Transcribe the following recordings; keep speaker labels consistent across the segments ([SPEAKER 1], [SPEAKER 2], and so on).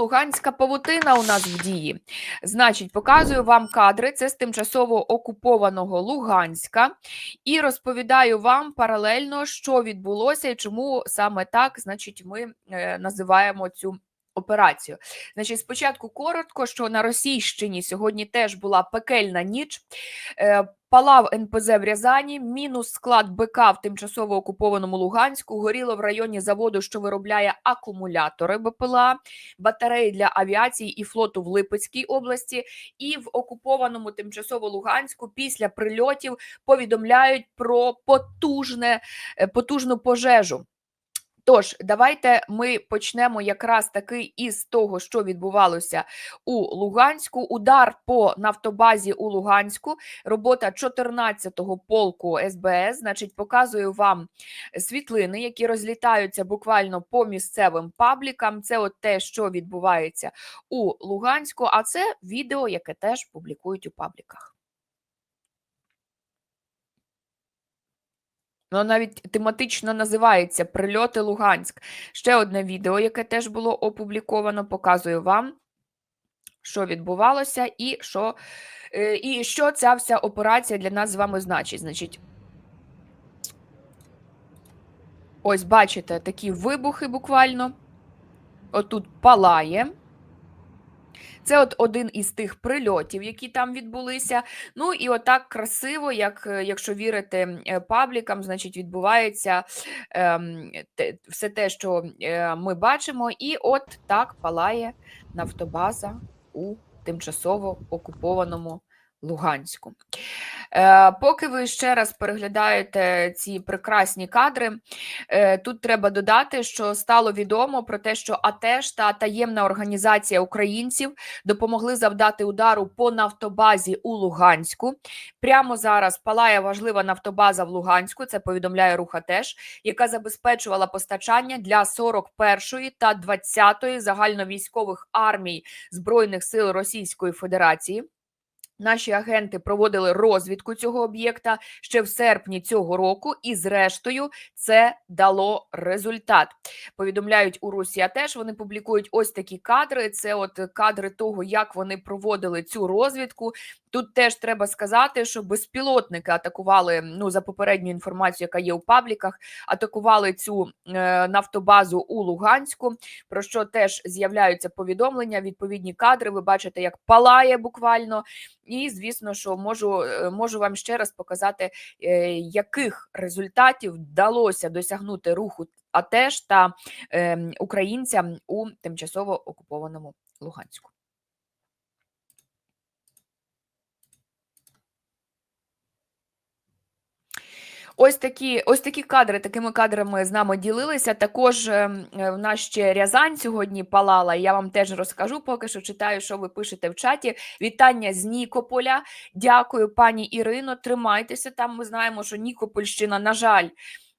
[SPEAKER 1] Луганська павутина у нас в дії. Значить, показую вам кадри. Це з тимчасово окупованого Луганська, і розповідаю вам паралельно, що відбулося і чому саме так, значить, ми е, називаємо цю. Операцію, значить, спочатку коротко, що на Російщині сьогодні теж була пекельна ніч. Е, Палав НПЗ в Рязані, мінус склад БК в тимчасово окупованому Луганську. Горіло в районі заводу, що виробляє акумулятори БПЛА, батареї для авіації і флоту в Липецькій області. І в окупованому тимчасово Луганську після прильотів повідомляють про потужне, е, потужну пожежу. Тож, давайте ми почнемо якраз таки із того, що відбувалося у Луганську. Удар по нафтобазі у Луганську, робота 14-го полку СБС. Значить, показую вам світлини, які розлітаються буквально по місцевим паблікам. Це от те, що відбувається у Луганську. А це відео, яке теж публікують у пабліках. Воно навіть тематично називається Прильоти Луганськ. Ще одне відео, яке теж було опубліковано, показую вам, що відбувалося, і що е, і що ця вся операція для нас з вами значить. Значить, ось бачите такі вибухи буквально. Отут палає. Це от один із тих прильотів, які там відбулися. Ну і отак красиво, як е, якщо вірити е, паблікам, значить відбувається ем, все те, що е, ми бачимо, і от так палає нафтобаза у тимчасово окупованому Луганську. Е, Поки ви ще раз переглядаєте ці прекрасні кадри, е, тут треба додати, що стало відомо про те, що АТЕШ та таємна організація українців допомогли завдати удару по нафтобазі у Луганську. Прямо зараз палає важлива нафтобаза в Луганську. Це повідомляє рух АТЕШ, яка забезпечувала постачання для 41-ї та 20-ї загальновійськових армій Збройних сил Російської Федерації. Наші агенти проводили розвідку цього об'єкта ще в серпні цього року, і, зрештою, це дало результат. Повідомляють у Русі, теж вони публікують ось такі кадри. Це от кадри того, як вони проводили цю розвідку. Тут теж треба сказати, що безпілотники атакували. Ну за попередню інформацію, яка є у пабліках, атакували цю е, нафтобазу у Луганську. Про що теж з'являються повідомлення? Відповідні кадри. Ви бачите, як палає буквально. І звісно, що можу е, можу вам ще раз показати, е, яких результатів вдалося досягнути руху АТЕШ та е, українцям у тимчасово окупованому Луганську. Ось такі ось такі кадри, такими кадрами з нами ділилися. Також ем, е, в нас ще Рязань сьогодні палала. Я вам теж розкажу, поки що читаю, що ви пишете в чаті. Вітання з Нікополя. Дякую, пані Ірино. Тримайтеся там. Ми знаємо, що Нікопольщина, на жаль.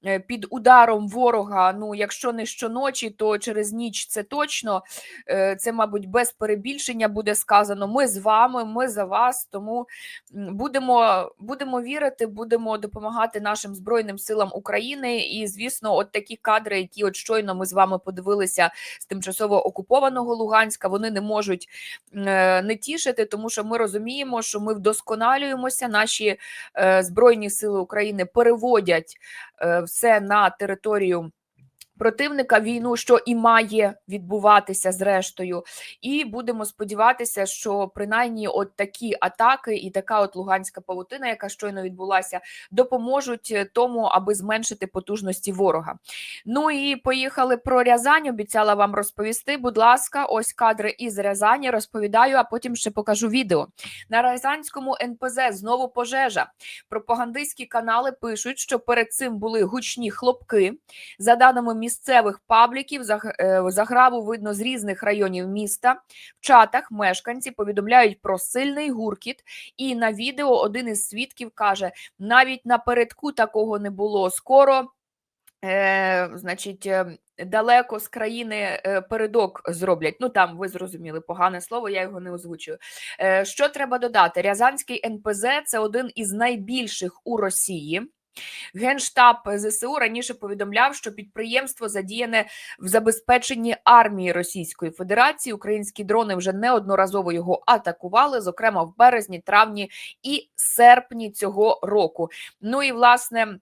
[SPEAKER 1] Е, під ударом ворога. Ну, якщо не щоночі, то через ніч це точно. Е, це, мабуть, без перебільшення буде сказано. Ми з вами, ми за вас. Тому будемо будемо вірити, будемо допомагати нашим збройним силам України. І, звісно, от такі кадри, які от щойно ми з вами подивилися з тимчасово окупованого Луганська, вони не можуть е, не тішити, тому що ми розуміємо, що ми вдосконалюємося. Наші збройні сили України переводять все на територію противника війну, що і має відбуватися зрештою, і будемо сподіватися, що принаймні от такі атаки і така от луганська павутина, яка щойно відбулася, допоможуть тому, аби зменшити потужності ворога. Ну і поїхали про Рязань. Обіцяла вам розповісти. Будь ласка, ось кадри із Рязані розповідаю, а потім ще покажу відео. На Рязанському НПЗ знову пожежа. Пропагандистські канали пишуть, що перед цим були гучні хлопки. За даними місцевих пабліків е, заграву видно з різних районів міста. В чатах мешканці повідомляють про сильний гуркіт, і на відео один із свідків каже: навіть напередку такого не було. Скоро, е, значить. Е, далеко з країни е, передок зроблять. Ну там ви зрозуміли погане слово, я його не озвучую. Що треба додати? Рязанський НПЗ це один із найбільших у Росії. Генштаб ЗСУ раніше повідомляв, що підприємство задіяне в забезпеченні армії Російської Федерації. Українські дрони вже неодноразово його атакували, зокрема в березні, травні і серпні цього року. Ну і власне.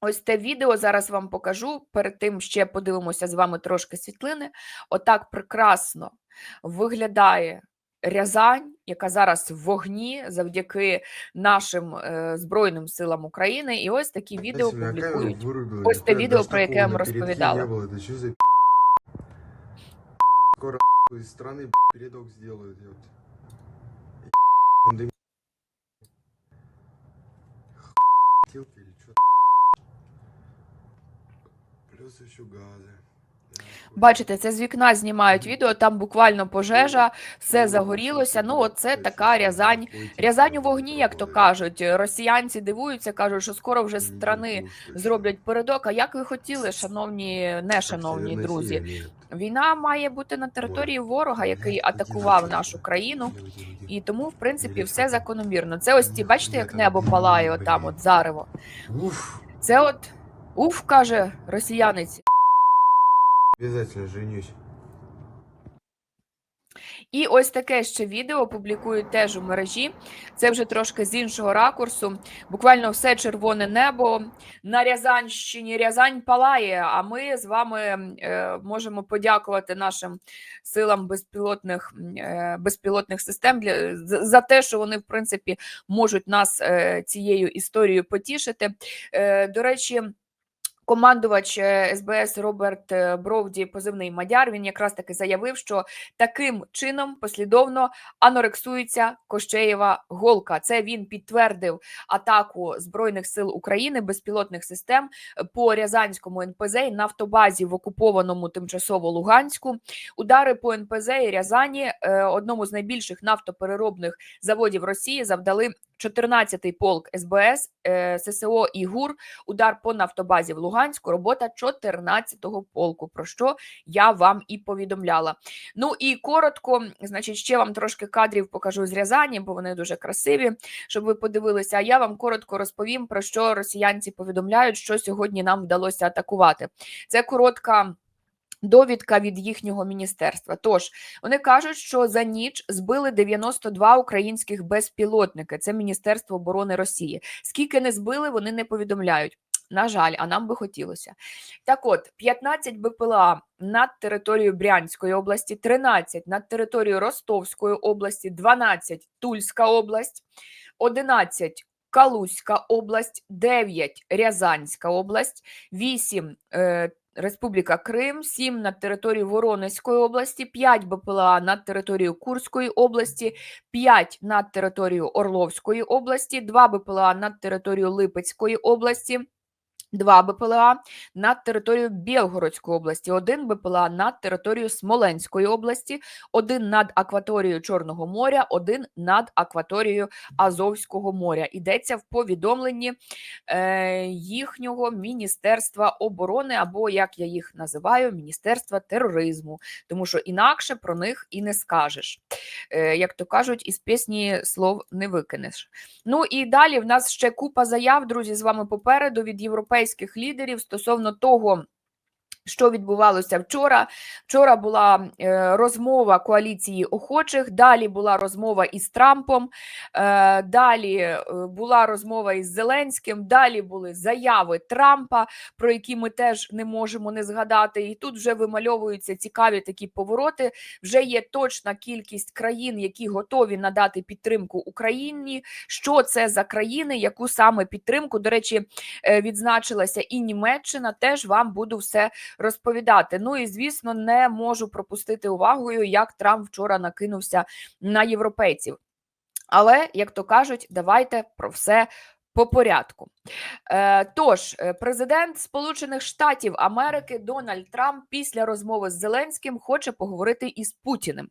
[SPEAKER 1] Ось те відео зараз вам покажу. Перед тим ще подивимося з вами трошки світлини. Отак прекрасно виглядає Рязань, яка зараз в вогні завдяки нашим е, Збройним силам України. І ось такі відео
[SPEAKER 2] Дайте сюда камеру
[SPEAKER 1] публікують.
[SPEAKER 2] вырубила,
[SPEAKER 1] Ось те
[SPEAKER 2] нихуя,
[SPEAKER 1] відео,
[SPEAKER 2] даже
[SPEAKER 1] про яке я
[SPEAKER 2] такого
[SPEAKER 1] вам
[SPEAKER 2] на передке
[SPEAKER 1] розповідала.
[SPEAKER 2] Не было. Это что за Скоро из страны передок сделают. ёпт. Пандемия. Хотелки или что? Плюс еще газы.
[SPEAKER 1] Бачите, це з вікна знімають відео. Там буквально пожежа, все загорілося. Ну, оце така Рязань. Рязань у вогні, як то кажуть. Росіянці дивуються, кажуть, що скоро вже страни зроблять передок. А як ви хотіли, шановні, не шановні друзі? Війна має бути на території ворога, який атакував нашу країну, і тому, в принципі, все закономірно. Це ось ті, бачите, як небо палає, отам, от зарево. Це от уф, каже росіянець.
[SPEAKER 2] Обязательно женюсь.
[SPEAKER 1] І ось таке ще відео публікують теж у мережі. Це вже трошки з іншого ракурсу. Буквально все червоне небо на Рязанщині. Рязань палає. А ми з вами е, можемо подякувати нашим силам безпілотних е, безпілотних систем для за- те, що вони в принципі можуть нас е, цією історією потішити. До речі. Командувач е, СБС Роберт е, Бровді, позивний Мадяр, він якраз таки заявив, що таким чином послідовно анорексується Кощеєва голка. Це він підтвердив атаку збройних сил України безпілотних систем е, по Рязанському НПЗ і нафтобазі в окупованому тимчасово Луганську. Удари по НПЗ і Рязані, одному з найбільших нафтопереробних заводів Росії, завдали 14-й полк СБС, е, ССО і ГУР удар по нафтобазі в Луганську, робота 14-го полку, про що я вам і повідомляла. Ну і коротко, значить, ще вам трошки кадрів покажу з Рязані, бо вони дуже красиві, щоб ви подивилися. А я вам коротко розповім, про що росіянці повідомляють, що сьогодні нам вдалося атакувати. Це коротка. Довідка від їхнього міністерства. Тож вони кажуть, що за ніч збили 92 українських безпілотники. Це Міністерство оборони Росії. Скільки не збили, вони не повідомляють. На жаль, а нам би хотілося. Так от, 15 БПЛА над територією Брянської області, 13 над територією Ростовської області, 12 Тульська область, 11 Калузька область, 9 Рязанська область, 8 е, Республіка Крим, 7 на території Воронезької області, 5 БПЛА над територію Курської області, 5 над територію Орловської області, 2 БПЛА над територію Липецької області. Два БПЛА над територією Білгородської області, один БПЛА над територією Смоленської області, один над акваторією Чорного моря, один над акваторією Азовського моря. Йдеться в повідомленні е, їхнього Міністерства оборони, або як я їх називаю, Міністерства тероризму, тому що інакше про них і не скажеш. Е, як то кажуть, із пісні слов не викинеш. Ну і далі в нас ще купа заяв, друзі, з вами попереду від європейських лідерів стосовно того. Що відбувалося вчора? Вчора була е, розмова коаліції охочих. Далі була розмова із Трампом. Е, далі е, була розмова із Зеленським. Далі були заяви Трампа, про які ми теж не можемо не згадати. І тут вже вимальовуються цікаві такі повороти. Вже є точна кількість країн, які готові надати підтримку Україні. Що це за країни? Яку саме підтримку? До речі, відзначилася і Німеччина. Теж вам буду все розповідати. Ну і звісно, не можу пропустити увагою, як Трамп вчора накинувся на європейців. Але, як то кажуть, давайте про все по порядку. Е, тож, е, президент Сполучених Штатів Америки Дональд Трамп після розмови з Зеленським хоче поговорити із Путіним.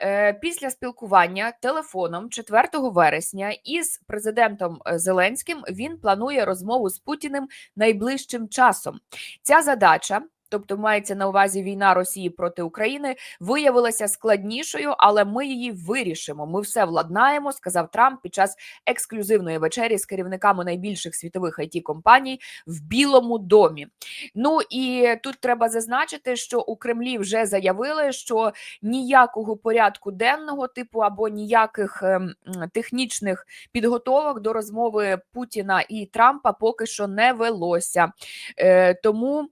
[SPEAKER 1] Е, після спілкування телефоном 4 вересня із президентом Зеленським він планує розмову з Путіним найближчим часом. Ця задача тобто мається на увазі війна Росії проти України, виявилася складнішою, але ми її вирішимо. Ми все владнаємо, сказав Трамп під час ексклюзивної вечері з керівниками найбільших світових it компаній в Білому домі. Ну і тут треба зазначити, що у Кремлі вже заявили, що ніякого порядку денного типу або ніяких ем, технічних підготовок до розмови Путіна і Трампа поки що не велося. Е, тому.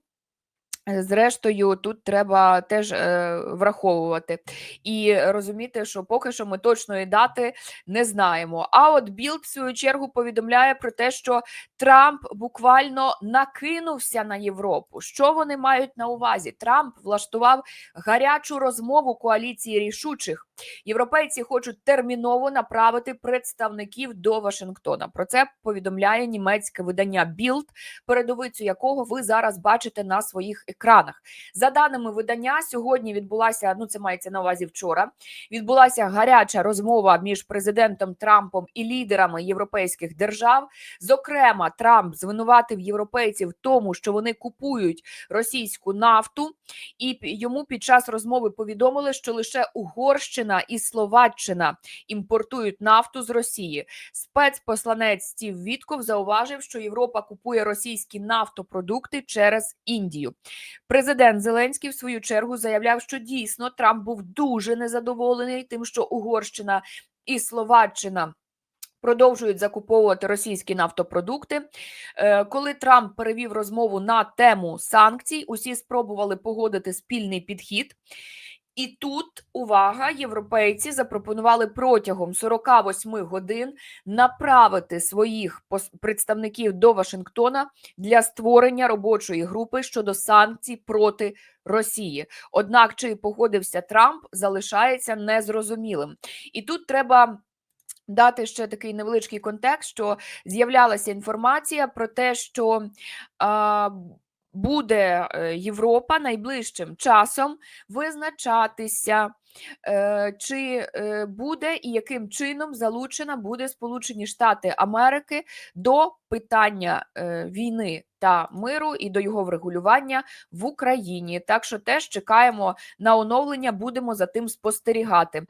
[SPEAKER 1] Зрештою, тут треба теж е, враховувати і розуміти, що поки що ми точної дати не знаємо. А от Білд, в свою чергу, повідомляє про те, що Трамп буквально накинувся на Європу. Що вони мають на увазі? Трамп влаштував гарячу розмову коаліції рішучих. Європейці хочуть терміново направити представників до Вашингтона. Про це повідомляє німецьке видання Білд, передовицю якого ви зараз бачите на своїх екранах. За даними видання, сьогодні відбулася. Ну це мається на увазі вчора. Відбулася гаряча розмова між президентом Трампом і лідерами європейських держав. Зокрема, Трамп звинуватив європейців в тому, що вони купують російську нафту, і йому під час розмови повідомили, що лише Угорщина і Словаччина імпортують нафту з Росії. Спецпосланець Стів Вітков зауважив, що Європа купує російські нафтопродукти через Індію. Президент Зеленський в свою чергу заявляв, що дійсно Трамп був дуже незадоволений тим, що Угорщина і Словаччина. Продовжують закуповувати російські нафтопродукти. Е, Коли Трамп перевів розмову на тему санкцій, усі спробували погодити спільний підхід. І тут увага, європейці запропонували протягом 48 годин направити своїх представників до Вашингтона для створення робочої групи щодо санкцій проти Росії. Однак, чи погодився Трамп, залишається незрозумілим. І тут треба. Дати ще такий невеличкий контекст, що з'являлася інформація про те, що а, буде е, Європа найближчим часом визначатися, е, чи е, буде і яким чином залучена буде Сполучені Штати Америки до питання війни та миру і до його врегулювання в Україні. Так що теж чекаємо на оновлення, будемо за тим спостерігати.